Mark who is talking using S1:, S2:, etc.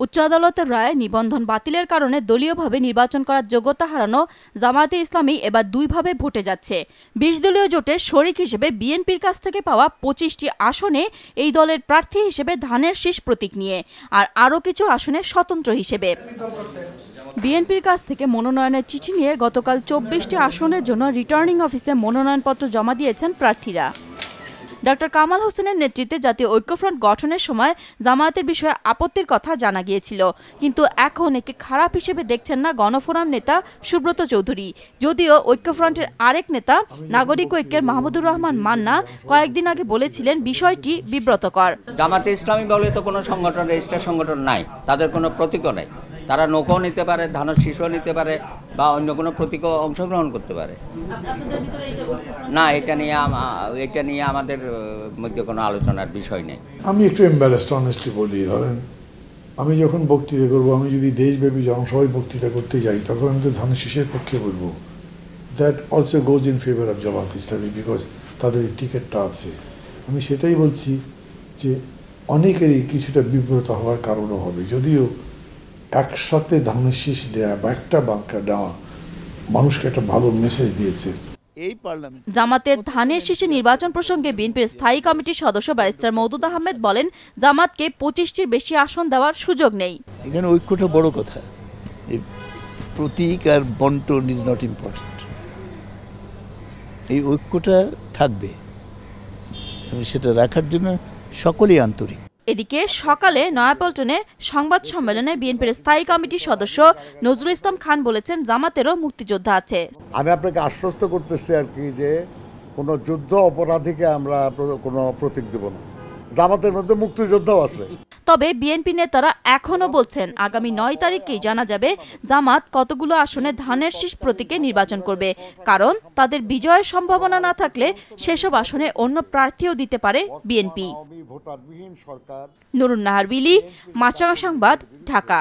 S1: উচ্চ আদালতের রায়ে নিবন্ধন বাতিলের কারণে দলীয়ভাবে নির্বাচন করার যোগ্যতা হারানো জামায়াতে ইসলামী এবার দুইভাবে ভোটে যাচ্ছে। বিশ দলীয় জোটে শরিক হিসেবে বিএনপির কাছ থেকে পাওয়া পঁচিশটি আসনে এই দলের প্রার্থী হিসেবে ধানের শীষ প্রতীক নিয়ে, আর আরও কিছু আসনে স্বতন্ত্র হিসেবে। বিএনপির কাছ থেকে মনোনয়নের চিঠি নিয়ে গতকাল চব্বিশটি আসনের জন্য রিটার্নিং অফিসে মনোনয়নপত্র জমা দিয়েছেন প্রার্থীরা। ডক্টর কামাল হোসেনের নেতৃত্বে জাতীয় ঐক্যফ্রন্ট গঠনের সময় জামায়াতের বিষয়ে আপত্তির কথা জানা গিয়েছিল। কিন্তু এখন একে খারাপ হিসেবে দেখছেন না গণফোরাম নেতা সুব্রত চৌধুরী। যদিও ঐক্যফ্রন্টের আরেক নেতা, নাগরিক ঐক্যের মাহমুদুর রহমান মান্না, কয়েকদিন আগে বলেছিলেন বিষয়টি বিব্রতকর।
S2: জামাতে ইসলামী বলে তো কোনো সংগঠন রেজিস্টার সংগঠন নাই। তাদের কোনো প্রতীকও নাই। তারা নৌকাও নিতে পারে, ধানের শীষও নিতে পারে বা অন্য কোনো প্রতীকও অংশগ্রহণ করতে পারে। না, এটা নিয়ে এটা নিয়ে আমাদের মধ্যে কোনো আলোচনার বিষয় নেই।
S3: আমি একটু এম্বারেসড অনেস্টলি বলি, ধরেন, আমি যখন বক্তৃতা করব, আমি যদি দেশব্যাপী জনসভায় বক্তৃতা করতে যাই, তখন আমি তো ধানের শীষের পক্ষে বলব। That also goes in favour of Jamaat Islami because তাদের টিকিটটা আছে। আমি সেটাই বলছি যে, অনেকেরই কিছুটা বিব্রত হওয়ার কারণও হবে। যদিও একসাথে ধানের শীষ দেওয়া বা একটা বাক্যা দেওয়া মানুষকে একটা ভালো মেসেজ দিয়েছে।
S1: জামাতের ধানের শীষে নির্বাচন প্রসঙ্গে বিএনপির স্থায়ী কমিটির সদস্য ব্যারিস্টার মওদুদ আহমেদ বলেন জামাতকে পঁচিশটির বেশি আসন দেওয়ার সুযোগ নেই।
S4: এখানে ঐক্যটা বড় কথা। এই প্রতীক আর বন্টন ইজ নট ইম্পর্টেন্ট এই ঐক্যটা থাকবে। এবং সেটা রাখার জন্য সকলেই আন্তরিক।
S1: এদিকে সকালে নয়াপল্টনে সংবাদ সম্মেলনে বিএনপির স্থায়ী কমিটির সদস্য নজরুল ইসলাম খান বলেছেন জামাতেরও মুক্তিযোদ্ধা আছে।
S5: আমি আপনাকে আশ্বস্ত করতেছি আর কি যে কোনো যুদ্ধ অপরাধীকে আমরা কোনো প্রতীক দেব না। জামাতের মধ্যে মুক্তিযোদ্ধাও আছে।
S1: তবে বিএনপি নেতারা এখনও বলছেন আগামী নয় তারিখেই জানা যাবে জামাত কতগুলো আসনে ধানের শীষ প্রতীকে নির্বাচন করবে। কারণ তাদের বিজয়ের সম্ভাবনা না থাকলে সেসব আসনে অন্য প্রার্থীও দিতে পারে বিএনপি। নুরুন্নাহার বিলি মাছরাঙা সংবাদ ঢাকা।